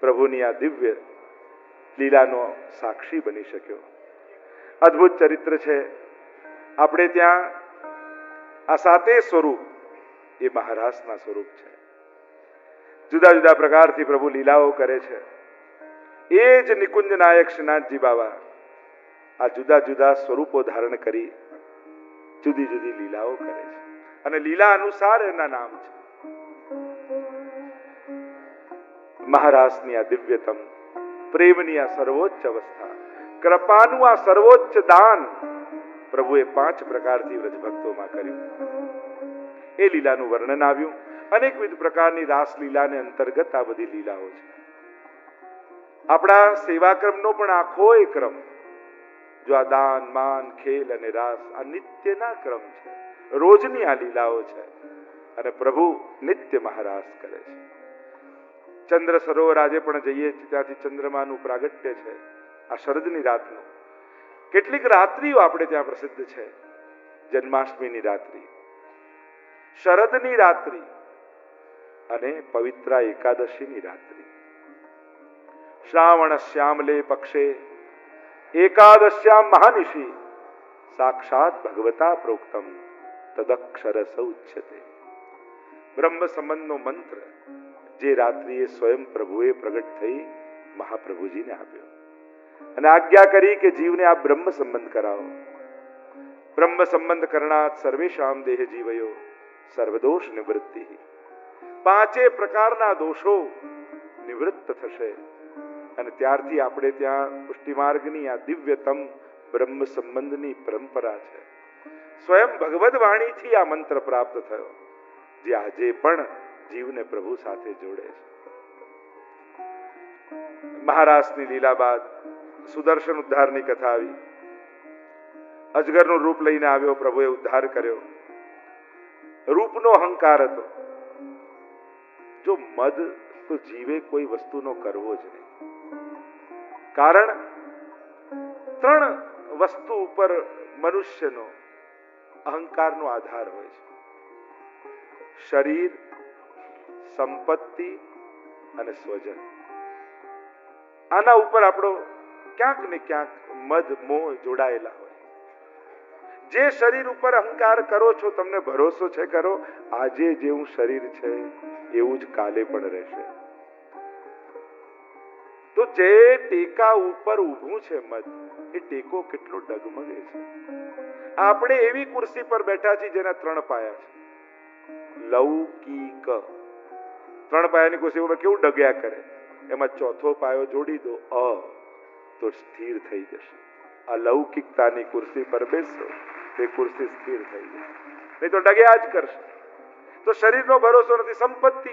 પ્રભુની આ દિવ્ય લીલાનો સાક્ષી બની શક્યો. અદ્ભુત ચરિત્ર છે. આપણે ત્યાં આ સાતે સ્વરૂપ એ મહારાસના સ્વરૂપ છે. જુદા જુદા પ્રકારથી પ્રભુ લીલાઓ કરે છે. એ જ નિકુંજ નાયક શ્રીનાથજી બાબા આ જુદા જુદા સ્વરૂપો ધારણ કરી જુદી જુદી લીલાઓ કરે છે. અને લીલા અનુસાર એના નામ છે. મહારાસની આ દિવ્યતમ, પ્રેમની આ સર્વોચ્ચ અવસ્થા, કૃપાનું આ સર્વોચ્ચ દાન પ્રભુએ પાંચ પ્રકારથી વ્રજભક્તોમાં કર્યું. એ લીલાનું વર્ણન આવ્યું. અનેકવિધ પ્રકારની રાસલીલાને અંતર્ગત આ બધી લીલાઓ છે. આપણા સેવાક્રમનો પણ આખો એ ક્રમ, જો આ દાન, માન, ખેલ અને રાસ આ નિત્યના ક્રમ છે. રોજની આ લીલાઓ છે અને પ્રભુ નિત્ય મહારાસ કરે છે. ચંદ્ર સરોવર આજે પણ જઈએ ત્યાંથી ચંદ્રમાનું પ્રાગટ્ય છે, આ શરદની રાતનું. કેટલીક રાત્રિઓ આપણે ત્યાં પ્રસિદ્ધ છે, જન્માષ્ટમીની રાત્રિ. શરદની રાત્રિ અને પવિત્રા એકાદશીની રાત્રિ. શ્રાવણ શ્યામલે પક્ષે, એકાદશ્યામ મહાનિશી, સાક્ષાત ભગવતા પ્રોક્તમ, તદક્ષર સૌચ્યતે. બ્રહ્મ સંબંધનો મંત્ર જે રાત્રિએ સ્વયં પ્રભુએ પ્રગટ થઈ મહાપ્રભુજીને આપ્યો. અને આજ્ઞા કરી કે જીવને આ બ્રહ્મ સંબંધ કરાવો. બ્રહ્મ સંબંધ કરણાત સર્વેશામ દેહ જીવયો, સર્વદોષ નિવૃત્તિ. પાંચે પ્રકારના દોષો નિવૃત્ત થશે. અને ત્યારથી આપણે ત્યાં પુષ્ટિમાર્ગની આ દિવ્યતમ બ્રહ્મ સંબંધની પરંપરા છે. સ્વયં ભગવદ વાણીથી આ મંત્ર પ્રાપ્ત થયો. જે આજે પણ જીવને પ્રભુ સાથે જોડે છે. મહારાષ્ટ્રની લીલા બાદ સુદર્શન ઉદ્ધારની કથા આવી. અજગરનું રૂપ લઈને આવ્યો, પ્રભુએ ઉદ્ધાર કર્યો. રૂપનો અહંકાર હતો. જો મદ તો જીવે કોઈ વસ્તુનો કરવો જ નહીં. કારણ ત્રણ વસ્તુ ઉપર મનુષ્યનો અહંકારનો આધાર હોય છે. શરીર સંપત્તિ અને સ્વજન. આના ઉપર આપણો ક્યાંક ને ક્યાંક મદ મોહ જોડાયેલા હોય. જે શરીર ઉપર અહંકાર કરો છો, તમને ભરોસો છે કરો આજે જેવું શરીર છે, એવું જ કાલે પણ રહેશે. તો જે ટેકા ઉપર ઊભું છે મદ એ ટેકો કેટલો ડગમગે છે. આપણે એવી ખુરશી પર બેઠા છીએ જેના ત્રણ પાયા છે. લૌકિક ત્રણ પાયાની ખુરશી કેવું ડગ્યા કરે? એમાં ચોથો પાયો જોડી દો. અ. તો સ્થિર થઈ જશે. અલૌકિકતાની કુર્સી પર બેસો. તે કુર્સી સ્થિર થઈ જશે. નહીં તો ડગ્યા જ કરશે. તો શરીરનો ભરોસો નથી, સંપત્તિ.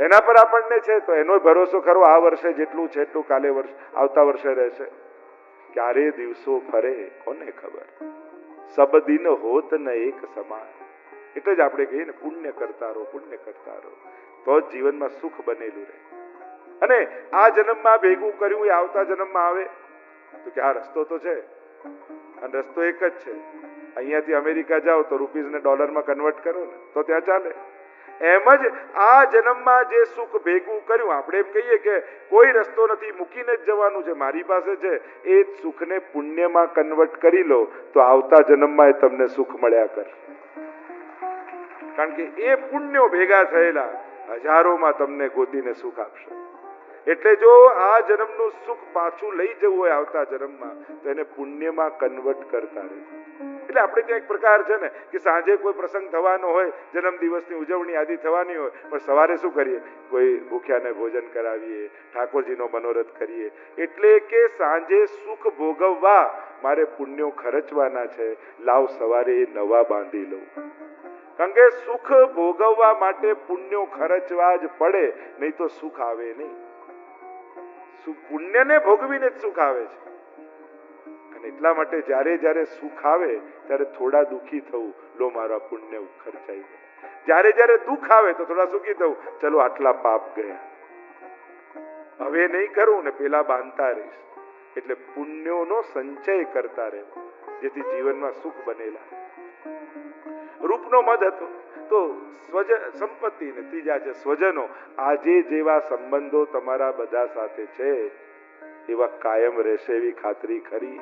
એના પર આપણને છે તો એનો ભરોસો ખરો આ વર્ષે જેટલું છે એટલું કાલે વર્ષ, આવતા વર્ષે રહેશે. ક્યારે દિવસો ફરે કોને ખબર? સબ દિન હોત ન એક સમાન. એટલે જ આપણે કહીએ ને, પુણ્ય કરતા રહો, પુણ્ય કરતા રહો. તો જીવનમાં સુખ બનેલું રહે. અને આ જન્મમાં ભેગું કર્યું એ આવતા જન્મમાં આવે. તો કે આ રસ્તો તો છે. અને રસ્તો એક જ છે. અહીંયાથી અમેરિકા જાઓ તો રૂપીઝને ડોલરમાં કન્વર્ટ કરો ને, તો ત્યાં ચાલે. એમ જ આ જન્મમાં જે સુખ ભેગું કર્યું, આપણે એમ કહીએ કે કોઈ રસ્તો નથી, મૂકીને જ જવાનું છે. મારી પાસે છે, એ સુખને પુણ્યમાં કન્વર્ટ કરી લો, તો આવતા જન્મમાં એ તમને સુખ મળ્યા કર કારણ કે એ પુણ્યો ભેગા થયેલા હજારોમાં તમને ગોદીને સુખ આપશે. એટલે જો આ જન્મનું સુખ પાછું લઈ જવું હોય આવતા જન્મમાં, તો એને પુણ્યમાં કન્વર્ટ કરતા રહેજો. એટલે આપણે ત્યાં એક પ્રકાર છે ને, કે સાંજે કોઈ પ્રસંગ થવાનો હોય, જન્મ દિવસની ઉજવણી આદિ થવાની હોય, પણ સવારે શું કરીએ? કોઈ ભૂખ્યાને ભોજન કરાવીએ, ઠાકોરજીનો મનોરથ કરીએ. એટલે કે સાંજે સુખ ભોગવવા, મારે પુણ્યો ખર્ચવાના છે, લાવ સવારે એ નવા બાંધી લઉં. કારણ કે સુખ ભોગવવા માટે પુણ્યો ખર્ચવા જ પડે, નહીં તો સુખ આવે નહીં. પુણ્યને ભોગવીને જ સુખ આવે છે. અને એટલા માટે જ્યારે જ્યારે સુખ આવે, ત્યારે થોડા દુઃખી થવું, લો મારા પુણ્ય ખર્ચાઈ ગયા. જ્યારે જ્યારે દુઃખ આવે, તો થોડા સુખી થવું, ચલો આટલા પાપ ગયા. હવે નહીં કરું ને પેલા બાંધતા રહીશ. એટલે પુણ્યોનો સંચય કરતા રહેવો, જેથી જીવનમાં સુખ બનેલા રૂપનો મદ હતો. તો સ્વજ, સંપત્તિ ને ત્રીજા છે સ્વજનો. આજે જેવા સંબંધો તમારા બધા સાથે છે, એવા કાયમ રહેશે એવી ખાતરી ખરી.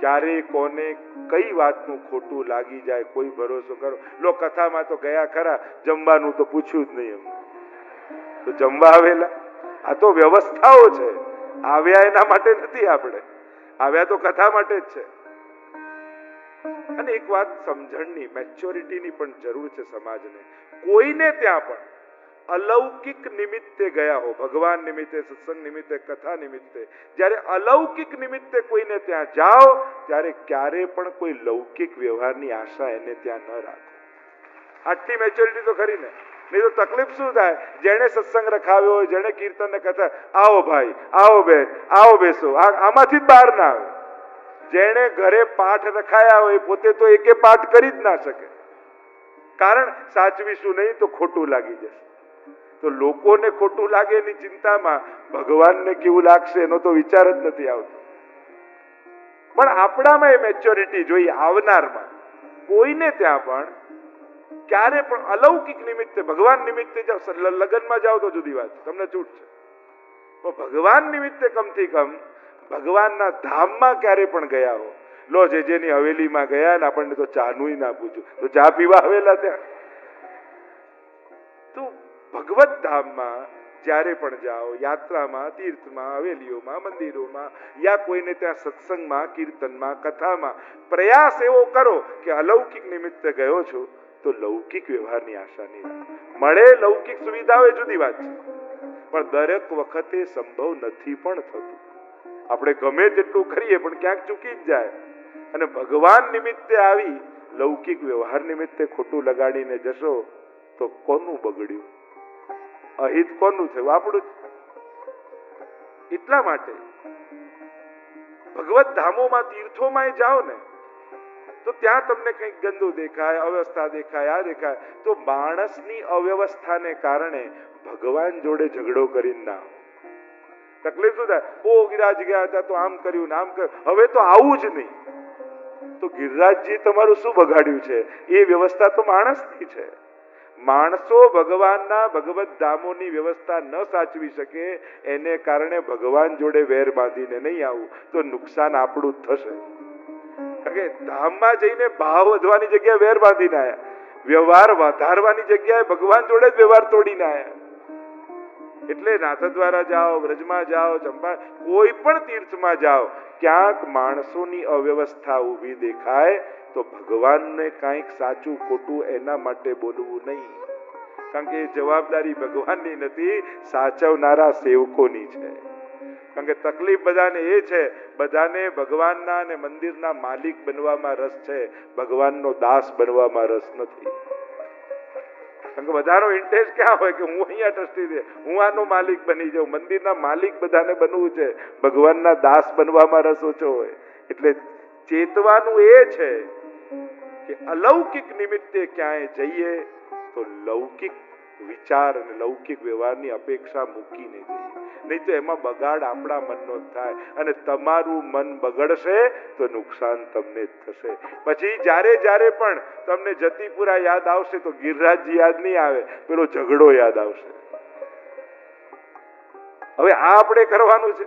ક્યારે કોને કઈ વાતનું ખોટું લાગી જાય કોઈ ભરોસો કરો. લો, કથામાં તો ગયા ખરા, જમવાનું તો પૂછ્યું જ નહીં તો જમવા આવેલા. આ તો વ્યવસ્થાઓ છે. આવ્યા એના માટે નથી આપણે. આવ્યા તો કથા માટે જ છે. અને એક વાત સમજણની મેચ્યોરિટીની પણ જરૂર છે સમાજને. કોઈને ત્યાં પણ અલૌકિક નિમિત્તે ગયા હો, ભગવાન નિમિત્તે, સત્સંગ નિમિત્તે, કથા નિમિત્તે. જ્યારે અલૌકિક નિમિત્તે કોઈને ત્યાં જાઓ, ત્યારે ક્યારે પણ કોઈ લૌકિક વ્યવહારની આશા એને ત્યાં ન રાખો. આટલી મેચ્યોરિટી તો ખરી ને? નહીં તો તકલીફ શું થાય? જેણે સત્સંગ રખાવ્યો હોય, જેણે કીર્તન ને કથા આવો ભાઈ, આવો બેન, આવો બેસો. આમાંથી જ બહાર ના આવે. જેણે ઘરે પાઠ રખાયા હોય, પોતે તો એકે પાઠ કરી જ ના શકે. કારણ સાચવીશું નહીં તો ખોટું લાગી જશે. તો લોકોને ખોટું લાગે એની ચિંતામાં ભગવાનને કેવું લાગશે એનો તો વિચાર જ નથી આવતો. પણ આપણામાં એ મેચ્યોરિટી જોઈએ આવનારમાં કોઈને ત્યાં પણ ક્યારે પણ અલૌકિક નિમિત્તે, ભગવાન નિમિત્તે જાઓ લગ્નમાં જાઓ તો જુદી વાત તમને છૂટ છે. પણ ભગવાન નિમિત્તે કમથી કમ ભગવાનના ધામમાં ક્યારે પણ ગયા હો. લો, જે જેની હવેલીમાં ગયા ને આપણને તો ચાનું ના પૂછ્યું તો ચા પીવા આવેલા ત્યાં? તો ભગવત ધામમાં જ્યારે પણ જાઓ, યાત્રામાં, તીર્થમાં, હવેલીઓમાં, મંદિરોમાં યા કોઈને ત્યાં સત્સંગમાં, કીર્તનમાં, કથામાં પ્રયાસ એવો કરો કે અલૌકિક નિમિત્તે ગયો છો, તો લૌકિક વ્યવહારની આશા નહીં. મળે લૌકિક સુવિધાઓ એ જુદી વાત છે. પણ દરેક વખતે સંભવ નથી પણ થતું. આપણે ગમે તેટલું કરીએ, પણ ક્યાંક ચૂકી જ જાય. અને ભગવાન નિમિત્તે આવી લૌકિક વ્યવહાર નિમિત્તે ખોટું લગાડીને જશો, તો કોનું બગડ્યું? અહિત કોનું થયું? આપણું એટલા માટે. ભગવત ધામોમાં તીર્થોમાં જાઓ ને, તો ત્યાં તમને કંઈક ગંદુ દેખાય, અવ્યવસ્થા દેખાય, આ દેખાય. તો માણસની અવ્યવસ્થાને કારણે ભગવાન જોડે ઝઘડો કરીને ના. તકલીફ શું થાય? બહુ ગિરાજ ગયા હતા તો આમ કર્યું ને આમ કર્યું. હવે તો આવું જ નહીં. તો ગિરિરાજજી તમારું શું બગાડ્યું છે? એ વ્યવસ્થા તો માણસની છે. માણસો ભગવાનના ભગવત ધામોની વ્યવસ્થા ન સાચવી શકે, એને કારણે ભગવાન જોડે વેર બાંધીને નહીં આવું, તો નુકસાન આપણું થશે. ધામમાં જઈને ભાવ વધવાની જગ્યાએ વેર બાંધીને આવ્યા વ્યવહાર વધારવાની જગ્યાએ ભગવાન જોડે જ વ્યવહાર તોડીને આયા. એટલે નાથદ્વારા જાઓ, વ્રજમાં જાઓ ચંપા કોઈ પણ તીર્થમાં જાઓ, ક્યાંક માણસોની અવ્યવસ્થા ઊભી દેખાય તો ભગવાનને કાંઈક સાચું ખોટું એના માટે બોલવું નહીં. કારણ કે જવાબદારી ભગવાનની નથી, સાચવનારા સેવકોની છે. કારણ કે તકલીફ બધાને એ છે, બધાને ભગવાનના અને મંદિરના માલિક બનવામાં રસ છે, ભગવાનનો દાસ બનવામાં રસ નથી. કારણ કે ઇન્ટરેસ્ટ ક્યાં હોય કે હું અહીંયા ટ્રસ્ટી છે? હું આનો માલિક બની જાઉં. મંદિરના માલિક બધાને બનવું છે. ભગવાનના દાસ બનવામાં રસ ઓછો હોય. એટલે ચેતવાનું એ છે કે અલૌકિક નિમિત્તે ક્યાંય જઈએ તો લૌકિક વિચાર અને લૌકિક વ્યવહારની અપેક્ષા મૂકીને જઈએ. નહીં તો એમાં બગાડ આપણા મનનો થાય અને તમારું મન બગડશે તો નુકસાન તમને જ થશે. પછી જ્યારે જ્યારે પણ તમને જતીપુરા યાદ આવશે તો ગિરરાજજી યાદ નહીં આવે, પેલો ઝઘડો યાદ આવશે. હવે આ આપણે કરવાનું છે.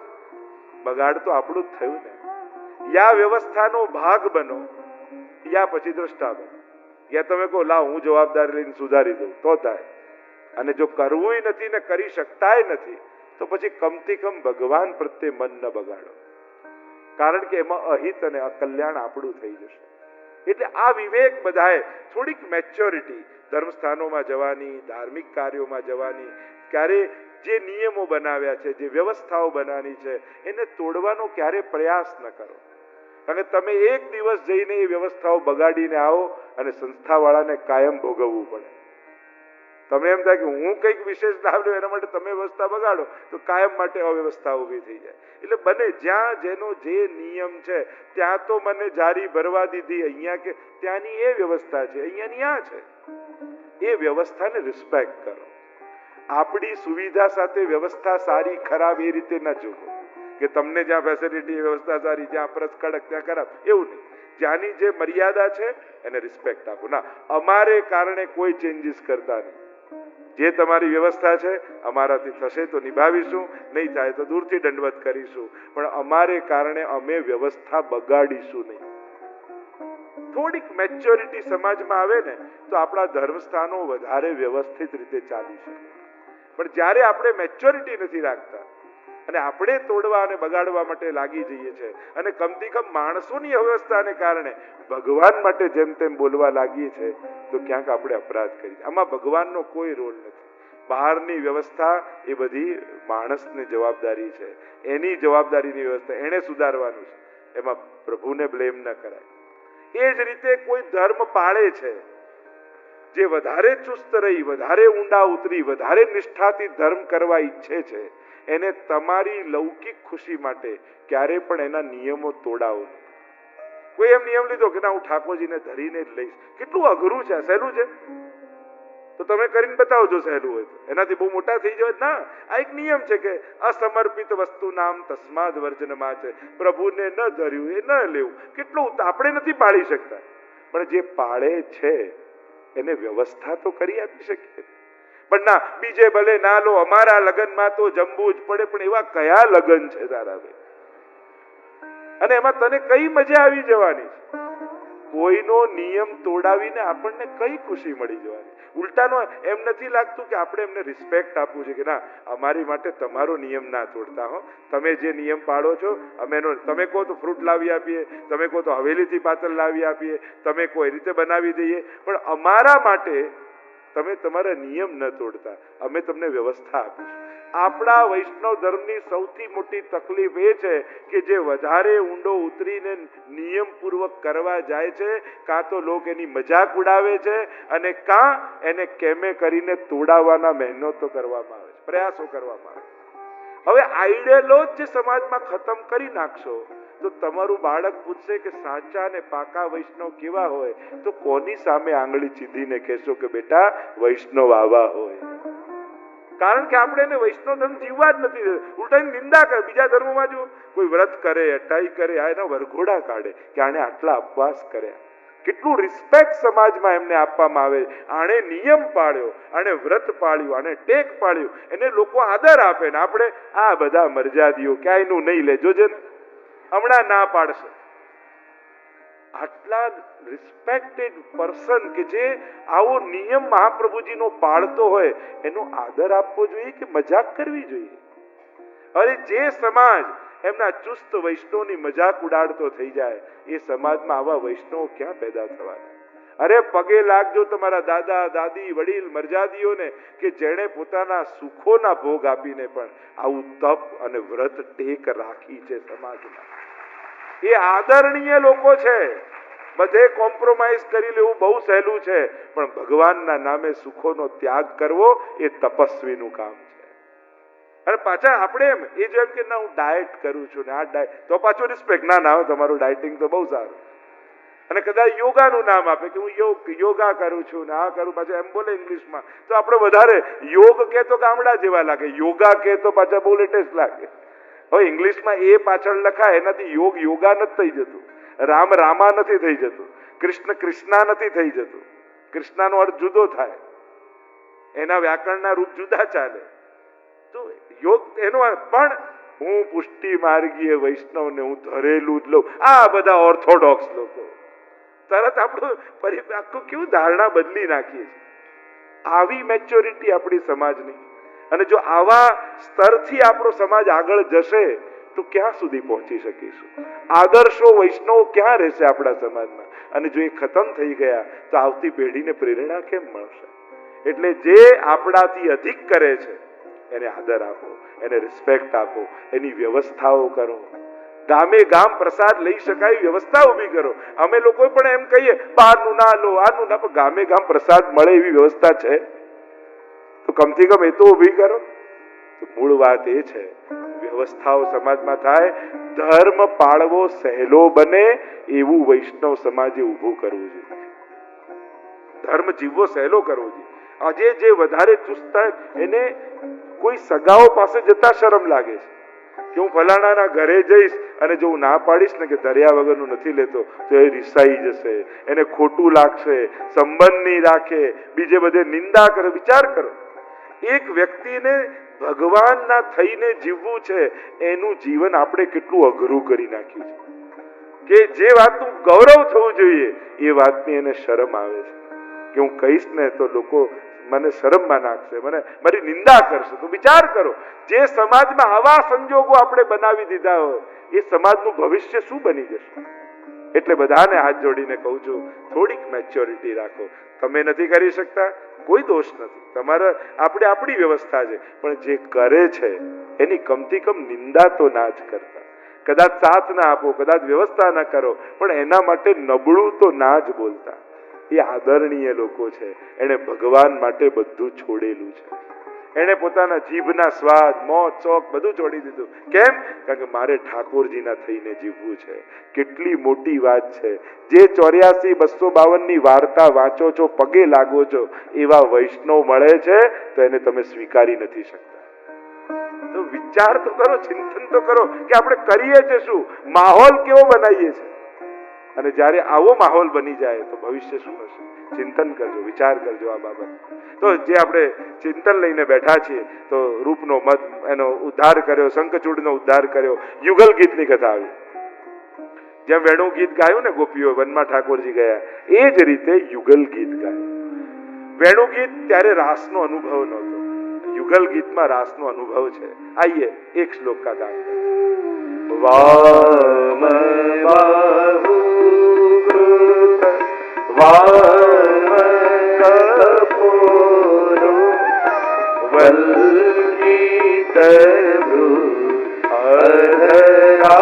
બગાડ તો આપણું જ થયું ને. યા વ્યવસ્થાનો ભાગ બનો, યા પછી દ્રષ્ટા બનો. યા તમે કહો, લાવ, હું જવાબદારી લઈને સુધારી દઉં. તો થાય. અને જો કરવું નથી ને કરી શકતાય નથી, તો પછી કમથી કમ ભગવાન પ્રત્યે મન ન બગાડો. કારણ કે એમાં અહિત અને અકલ્યાણ આપણું થઈ જશે. એટલે આ વિવેક બધાએ થોડીક મેચ્યોરિટી ધર્મસ્થાનોમાં જવાની, ધાર્મિક કાર્યોમાં જવાની, ક્યારે જે નિયમો બનાવ્યા છે, જે વ્યવસ્થાઓ બનાવી છે, એને તોડવાનો ક્યારે પ્રયાસ ન કરો. કારણ કે તમે એક દિવસ જઈને એ વ્યવસ્થાઓ બગાડીને આવો અને સંસ્થાવાળાને કાયમ ભોગવવું પડે. તમને એમ થાય કે હું કંઈક વિશેષ લાભ લ્યો, એના માટે તમે વ્યવસ્થા બગાડો, તો કાયમ માટે અવ્યવસ્થા ઊભી થઈ જાય. એટલે બને જ્યાં જેનો જે નિયમ છે, ત્યાં તો મને જારી ભરવા દીધી અહીંયા કે ત્યાંની એ વ્યવસ્થા છે, અહીંયાની આ છે. એ વ્યવસ્થાને રિસ્પેક્ટ કરો. આપણી સુવિધા સાથે વ્યવસ્થા સારી, ખરાબ એ રીતે ન જુઓ. કે તમને જ્યાં ફેસિલિટી વ્યવસ્થા સારી, જ્યાં પ્રસ કડક, ત્યાં ખરાબ, એવું નહીં. જ્યાંની જે મર્યાદા છે, એને રિસ્પેક્ટ આપો. ના, અમારે કારણે કોઈ ચેન્જીસ કરતા નહીં. જે તમારી વ્યવસ્થા છે, અમારાથી થશે તો નિભાવીશું, નહીં થાય તો દૂરથી દંડવત કરીશું. પણ અમારે કારણે અમે વ્યવસ્થા બગાડીશું નહીં. થોડીક મેચ્યોરિટી સમાજમાં આવે ને, તો આપણા ધર્મસ્થાનો વધારે વ્યવસ્થિત રીતે ચાલી શકે. પણ જ્યારે આપણે મેચ્યોરિટી નથી રાખતા, અને આપણે તોડવા અને બગાડવા માટે લાગી જઈએ છીએ અને કમથી કમ માણસોની અવ્યવસ્થાને કારણે ભગવાન માટે જેમ તેમ બોલવા લાગીએ છીએ તો ક્યાંક આપણે અપરાધ કરીએ આમાં ભગવાનનો કોઈ રોલ નથી. બહારની વ્યવસ્થા એ બધી માણસની જવાબદારી છે. એની જવાબદારીની વ્યવસ્થા એણે સુધારવાનું છે. એમાં પ્રભુને બ્લેમ ન કરાય. એ જ રીતે કોઈ ધર્મ પાળે છે, જે વધારે ચુસ્ત રહી, વધારે ઊંડા ઉતરી, વધારે નિષ્ઠાથી ધર્મ કરવા ઈચ્છે છે, એને તમારી લૌકિક ખુશી માટે ક્યારે પણ એના નિયમો તોડાવો નહીં. કોઈ એમ નિયમ લીધો કે ના, હું ઠાકોરજીને ધરીને જ લઈશ. કેટલું અઘરું છે સહેલું છે? તો તમે કરીને બતાવજો સહેલું હોય એનાથી બહુ મોટા થઈ જાય ના. આ એક નિયમ છે કે અસમર્પિત વસ્તુ નામ તસ્માદ વર્જનમાં છે. પ્રભુને ન ધર્યું, એ ન લેવું. કેટલું આપણે નથી પાળી શકતા. પણ જે પાળે છે, એને વ્યવસ્થા તો કરી આપી શકીએ. પણ ના, બીજે ભલે ના લો, અમારા લગ્નમાં તો જમવું જ પડે, પણ એવા કયા લગ્ન છે તારા ભાઈ? અને એમાં તને કઈ મજા આવી જવાની કોઈનો નિયમ તોડાવીને આપણને કઈ ખુશી મળી જવાની? ઉલટાનો એમ નથી લાગતું કે આપણે એમને રિસ્પેક્ટ આપવું છે કે ના, અમારી માટે તમારો નિયમ ના તોડતા હો. તમે જે નિયમ પાડો છો, અમે એનો, તમે કહો તો ફ્રૂટ લાવી આપીએ, તમે કહો તો હવેલીથી પાતળ લાવી આપીએ, તમે એ રીતે બનાવી દઈએ. પણ અમારા માટે તમે તમારા નિયમ ન તોડતા. અમે તમને વ્યવસ્થા આપીશું. આપણા વૈષ્ણવ ધર્મની સૌથી મોટી તકલીફ એ છે કે જે વધારે ઊંડો ઉતરીને નિયમપૂર્વક કરવા જાય છે, કાં તો લોક એની મજાક ઉડાવે છે અને કાં એને કેમે કરીને તોડાવવાના મહેનતો કરવામાં આવે છે, પ્રયાસો કરવામાં આવે હવે આઈડિયલો જ જે સમાજમાં ખતમ કરી નાખશો, તો તમારું બાળક પૂછશે કે સાચા અને પાકા વૈષ્ણવ કેવા હોય, તો કોની સામે આંગળી ચીધીને કહેશો કે બેટા વૈષ્ણવ આવા હોય. કારણ કે આપણે એને વૈષ્ણવ ધર્મ જીવવા જ નથી ઉલટાની નિંદા કરે. બીજા ધર્મમાં જો કોઈ વ્રત કરે, અટાઈ કરે, આ એના વરઘોડા કાઢે કે આણે આટલા અપવાસ કર્યા કેટલું રિસ્પેક્ટ સમાજમાં એમને આપવામાં આવે. આણે નિયમ પાળ્યો, આણે વ્રત પાળ્યું, આણે ટેક પાળ્યું. એને લોકો આદર આપે ને આપણે આ બધા મરજાદીઓ ક્યાંયનું નહીં લે જોજે ને હમણાં ના પાડશે. આટલા રિસ્પેક્ટેડ પર્સન કે જે આવો નિયમ મહાપ્રભુજીનો પાળતો હોય, એનો આદર આપવો જોઈએ કે મજાક કરવી જોઈએ? અરે જે સમાજ એમના ચુસ્ત વૈષ્ણવની મજાક ઉડાડતો થઈ જાય, એ સમાજમાં આવા વૈષ્ણવ ક્યાં પેદા થવાના? અરે પગે લાગજો તમારા દાદા, દાદી, વડીલ, મરજાદીઓને કે જેણે પોતાના સુખોના ભોગ આપીને પણ આવું તપ અને વ્રત ટેક રાખી છે સમાજમાં. એ આદરણીય લોકો છે. બધે કોમ્પ્રોમાઇઝ કરી લેવું બહુ સહેલું છે. પણ ભગવાનના નામે સુખોનો ત્યાગ કરવો એ તપસ્વીનું કામ છે. અને પાછા આપણે એમ, એ જેમ કે ના, હું ડાયટ કરું છું ને આ ડાયટ તો પાછું રિસ્પેક્ટ ના ના, તમારું ડાયટિંગ તો બહુ સારું. અને કદાચ યોગાનું નામ આપે કે હું યોગ, યોગા કરું છું ને આ કરું, પાછા એમ બોલે ઇંગ્લિશમાં. તો આપણે વધારે યોગ કે તો ગામડા જેવા લાગે, યોગા કે તો પાછા બહુ લેટેસ્ટ લાગે. હવે ઇંગ્લિશમાં એ પાછળ લખાય, એનાથી યોગ યોગા નથી થઈ જતું. રામ રામા નથી થઈ જતું. કૃષ્ણ કૃષ્ણા નથી થઈ જતું. કૃષ્ણાનો અર્થ જુદો થાય. એના વ્યાકરણના રૂપ જુદા ચાલે. તો યોગ એનો પણ હું પુષ્ટિ માર્ગીય વૈષ્ણવને હું ધરેલું જ લઉં. આ બધા ઓર્થોડોક્સ લોકો. તરત આપણું પરી, આખું કેવું ધારણા બદલી નાખીએ છીએ. આવી મેચ્યોરિટી આપણી સમાજની. અને જો આવા સ્તરથી આપણો સમાજ આગળ જશે, તો ક્યાં સુધી પહોંચી શકીશું? આદર્શો વૈષ્ણવ ક્યાં રહેશે આપણા સમાજમાં? અને જો એ ખતમ થઈ ગયા, તો આવતી પેઢીને પ્રેરણા કેમ મળશે? એટલે જે આપણાથી અધિક કરે છે, એને આદર આપો, એને રિસ્પેક્ટ આપો, એની વ્યવસ્થાઓ કરો. ગામે ગામ પ્રસાદ લઈ શકાય વ્યવસ્થા ઊભી કરો. અમે લોકો પણ એમ કહીએ, બહારનું ના લો, આનું ના ગામે ગામ પ્રસાદ મળે એવી વ્યવસ્થા છે? તો કમથી કમ એ તો ઊભી કરો. મૂળ વાત એ છે, વ્યવસ્થાઓ સમાજમાં થાય, ધર્મ પાળવો સહેલો બને એવું વૈષ્ણવ સમાજે ઊભું કરવું જોઈએ. ધર્મ જીવવો સહેલો કરવો જોઈએ. આજે જે વધારે ચુસ્ત એને કોઈ સગાઓ પાસે જતા શરમ લાગે છે. કે હું ફલાણાના ઘરે જઈશ અને જો હું ના પાડીશ ને કે દરિયા વગરનું નથી લેતો, તો એ રિસાઈ જશે, એને ખોટું લાગશે, સંબંધ નહીં રાખે, બીજે બધે નિંદા કરે, વિચાર કરો. એક વ્યક્તિને ભગવાનના થઈને જીવવું છે, એનું જીવન આપણે કેટલું અઘરું કરી નાખ્યું છે. કે જે વાતનું ગૌરવ થવું જોઈએ, એ વાતની એને શરમ આવે છે. કે હું કહીશ ને તો લોકો મને શરમમાં નાખશે, મને મારી નિંદા કરશે. તો વિચાર કરો, જે સમાજમાં આવા સંજોગો આપણે બનાવી દીધા હોય, એ સમાજનું ભવિષ્ય શું બની જશે? એટલે બધાને હાથ જોડીને કહું છું, થોડીક મેચ્યોરિટી રાખો. તમે નથી કરી શકતા? કોઈ દોષ નથી. તમારા આપણે આપણી વ્યવસ્થા છે. પણ જે કરે છે, એની કમથી કમ નિંદા તો ના જ કરતા. કદાચ સાથ ના આપો, કદાચ વ્યવસ્થા ના કરો, પણ એના માટે નબળું તો ના જ બોલતા. એ આદરણીય લોકો છે. એણે ભગવાન માટે બધું છોડેલું છે. એણે પોતાના જીભના સ્વાદ મોજ ચોક બધું છોડી દીધું. કેમ? કારણ કે મારે ઠાકોરજીના થઈને જીવવું છે. કેટલી મોટી વાત છે. જે ચોર્યાસી બસો બાવનની વાર્તા વાંચો છો, પગે લાગો છો, એવા વૈષ્ણવ મળે છે, તો એને તમે સ્વીકારી નથી શકતા. તો વિચાર તો કરો, ચિંતન તો કરો કે આપણે કરીએ છે શું? માહોલ કેવો બનાવીએ છીએ અને જ્યારે આવો માહોલ બની જાય તો ભવિષ્ય શું હશે? ચિંતન કરજો, વિચાર કરજો આ બાબત. તો જે આપણે ચિંતન લઈને બેઠા છીએ, તો રૂપનો મત, એનો ઉદ્ધાર કર્યો, શંખચૂડનો ઉદ્ધાર કર્યો, યુગલ ગીતની કથા આવી. જેમ વેણુ ગીત ગાયું ને ગોપીઓ, વનમાં ઠાકોરજી ગયા, એ જ રીતે યુગલ ગીત ગાયું. વેણુ ગીત ત્યારે રાસનો અનુભવ નહોતો. યુગલ ગીતમાં રાસનો અનુભવ છે. આઈએ, એક શ્લોક કા ગાન. વામ બાહુ વામ वल्ली तभु अधरा